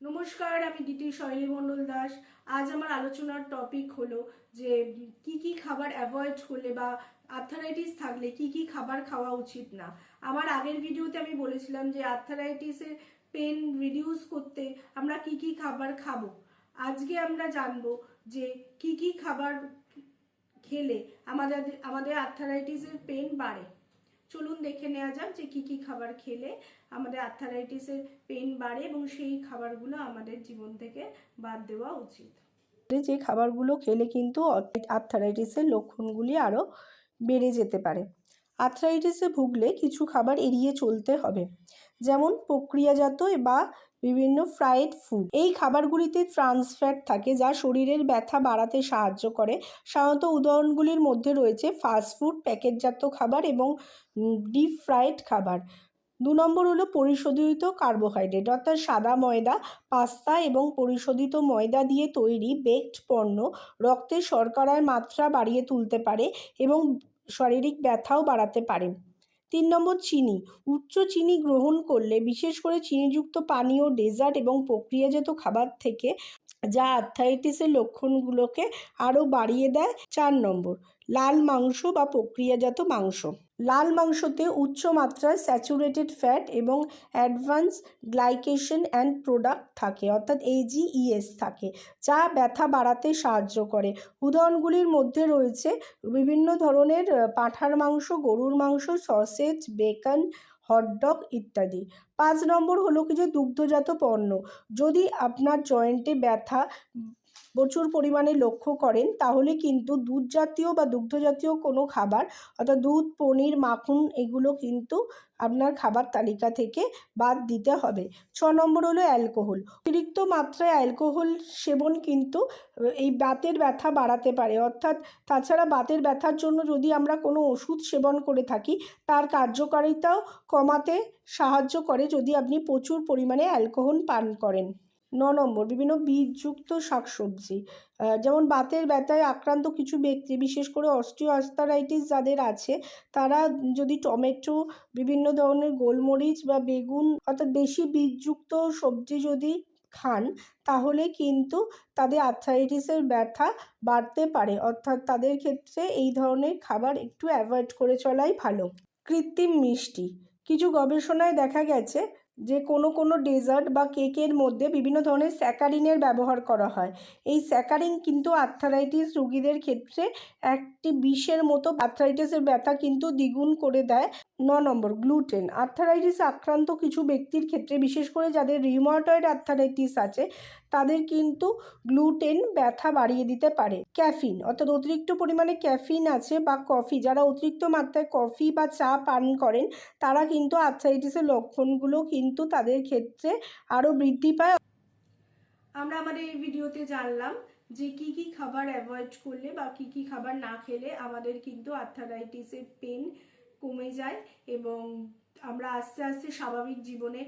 নমস্কার, আমি ডিটি শৈলী মণ্ডল দাস। আজ আমার আলোচনার টপিক হলো যে, কি কি খাবার অ্যাভয়েড করলে বা আর্থারাইটিস থাকলে কি কি খাবার খাওয়া উচিত না। আমার আগের ভিডিওতে আমি বলেছিলাম যে আর্থারাইটিসের পেন রিডিউস করতে আমরা কি কি খাবার খাব। আজকে আমরা জানব যে, কি কি খাবার খেলে আমাদের আমাদের আর্থারাইটিসের পেন বাড়ে। চলুন দেখে নেওয়া যাক যে কি কি খাবার খেলে আমাদের আর্থারাইটিসের পেন বাড়ে এবং সেই খাবারগুলো আমাদের জীবন থেকে বাদ দেওয়া উচিত। যে খাবারগুলো খেলে কিন্তু আর্থারাইটিসের লক্ষণগুলি আরও বেড়ে যেতে পারে। আর্থারাইটিসে ভুগলে কিছু খাবার এড়িয়ে চলতে হবে। যেমন প্রক্রিয়াজাত বা বিভিন্ন ফ্রাইড ফুড এই খাবারগুলিতে ট্রান্স ফ্যাট থাকে যা শরীরের ব্যথা বাড়াতে সাহায্য করে। সাধারণত উদাহরণগুলির মধ্যে রয়েছে ফাস্ট ফুড প্যাকেটজাত খাবার এবং ডিপ ফ্রাইড খাবার। দু নম্বর হলো পরিশোধিত কার্বোহাইড্রেট অর্থাৎ সাদা ময়দা, পাস্তা এবং পরিশোধিত ময়দা দিয়ে তৈরি বেকড পণ্য রক্তে শর্করার মাত্রা বাড়িয়ে তুলতে পারে এবং শারীরিক ব্যথাও বাড়াতে পারে। তিন নম্বর চিনি। উচ্চ চিনি গ্রহণ করলে বিশেষ করে চিনিযুক্ত পানীয়, ডেজার্ট এবং প্রক্রিয়াজাত খাবার থেকে যা আর্থাইটিসের লক্ষণগুলোকে আরও বাড়িয়ে দেয় চার নম্বর, লাল মাংস বা প্রক্রিয়াজাত মাংস। লাল মাংসতে উচ্চ মাত্রায় স্যাচুরেটেড ফ্যাট এবং অ্যাডভান্স গ্লাইকেশন অ্যান্ড প্রোডাক্ট থাকে, অর্থাৎ এজিইএস থাকে, যা ব্যথা বাড়াতে সাহায্য করে। উদাহরণগুলির মধ্যে রয়েছে বিভিন্ন ধরনের পাঁঠার মাংস, গরুর মাংস, সসেজ বেকন হটডগ ইত্যাদি। পাঁচ নম্বর হলো কি যে দুগ্ধজাত পণ্য। যদি আপনার জয়েন্টে ব্যথা প্রচুর পরিমাণে লক্ষ্য করেন, তাহলে কিন্তু দুধ জাতীয় বা দুগ্ধজাতীয় কোনো খাবার অর্থাৎ দুধ, পনির, মাখন এগুলো কিন্তু আপনার খাবার তালিকা থেকে বাদ দিতে হবে। ছ নম্বর হলো অ্যালকোহল। অতিরিক্ত মাত্রায় অ্যালকোহল সেবন কিন্তু এই বাতের ব্যথা বাড়াতে পারে। অর্থাৎ তাছাড়া বাতের ব্যথার জন্য যদি আমরা কোনো ওষুধ সেবন করে থাকি, তার কার্যকারিতাও কমাতে সাহায্য করে যদি আপনি প্রচুর পরিমাণে অ্যালকোহল পান করেন। ন নম্বর, বিভিন্ন বীজযুক্ত শাকসবজি যেমন বাতের ব্যথায় আক্রান্ত কিছু ব্যক্তি, বিশেষ করে অস্টিওআর্থারাইটিস যাদের আছে, তারা যদি টমেটো, বিভিন্ন ধরনের গোলমরিচ বা বেগুন, অর্থাৎ বেশি বীজযুক্ত সবজি যদি খান, তাহলে কিন্তু তাদের আর্থ্রাইটিসের ব্যথা বাড়তে পারে। অর্থাৎ তাদের ক্ষেত্রে এই ধরনের খাবার একটু অ্যাভয়েড করে চলাই ভালো। কৃত্রিম মিষ্টি, কিছু গবেষণায় দেখা গেছে যে কোনো কোনো ডেজার্ট বা কেকের মধ্যে বিভিন্ন ধরনের স্যাকারিনের ব্যবহার করা হয়। এই স্যাকারিন কিন্তু আর্থারাইটিস রুগীদের ক্ষেত্রে একটি বিষের মতো। আর্থারাইটিসের ব্যথা কিন্তু দ্বিগুণ করে দেয়। ন নম্বর, গ্লুটেন। আর্থারাইটিস আক্রান্ত কিছু ব্যক্তির ক্ষেত্রে, বিশেষ করে যাদের রিউমাটয়েড আর্থারাইটিস আছে, তাদের কিন্তু গ্লুটেন ব্যথা বাড়িয়ে দিতে পারে। ক্যাফিন, অর্থাৎ অতিরিক্ত পরিমাণে ক্যাফিন আছে বা কফি, যারা অতিরিক্ত মাত্রায় কফি বা চা পান করেন, তারা কিন্তু আর্থারাইটিসের লক্ষণগুলো কিন্তু তাদের ক্ষেত্রে আরও বৃদ্ধি পায়। আমরা আমাদের এই ভিডিওতে জানলাম যে কি কি খাবার অ্যাভয়েড করলে বা কি কি খাবার না খেলে আমাদের কিন্তু আর্থারাইটিসের পেন কমে যায় এবং আমরা আস্তে আস্তে স্বাভাবিক জীবনে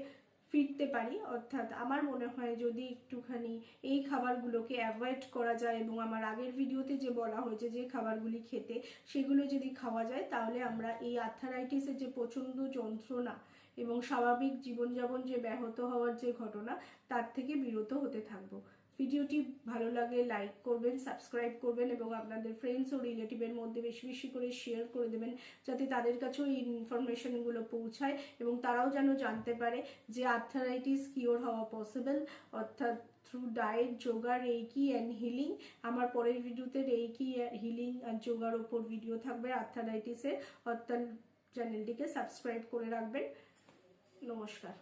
ফিরতে পারি। অর্থাৎ আমার মনে হয় যদি একটুখানি এই খাবারগুলোকে অ্যাভয়েড করা যায় এবং আমার আগের ভিডিওতে যে বলা হয়েছে যে খাবারগুলি খেতে, সেগুলো যদি খাওয়া যায়, তাহলে আমরা এই আর্থারাইটিসের যে প্রচণ্ড যন্ত্রণা এবং স্বাভাবিক জীবনযাপন যে ব্যাহত হওয়ার যে ঘটনা, তার থেকে বিরত হতে থাকব। ভিডিওটি ভালো লাগলে লাইক করবেন সাবস্ক্রাইব করবেন এবং আপনাদের ফ্রেন্ডস ও রিলেটিভের মধ্যে বেশি বেশি করে শেয়ার করে দেবেন যাতে তাদের কাছেও এই ইনফরমেশনগুলো পৌঁছায় এবং তারাও যেন জানতে পারে যে আর্থারাইটিস কিওর হওয়া পসিবল অর্থাৎ through diet yoga reiki and healing আমার পরের ভিডিওতে রেইকি হিলিং আর যোগার ওপর ভিডিও থাকবে আর্থারাইটিসের অর্থাৎ চ্যানেলটিকে সাবস্ক্রাইব করে রাখবেন। নমস্কার।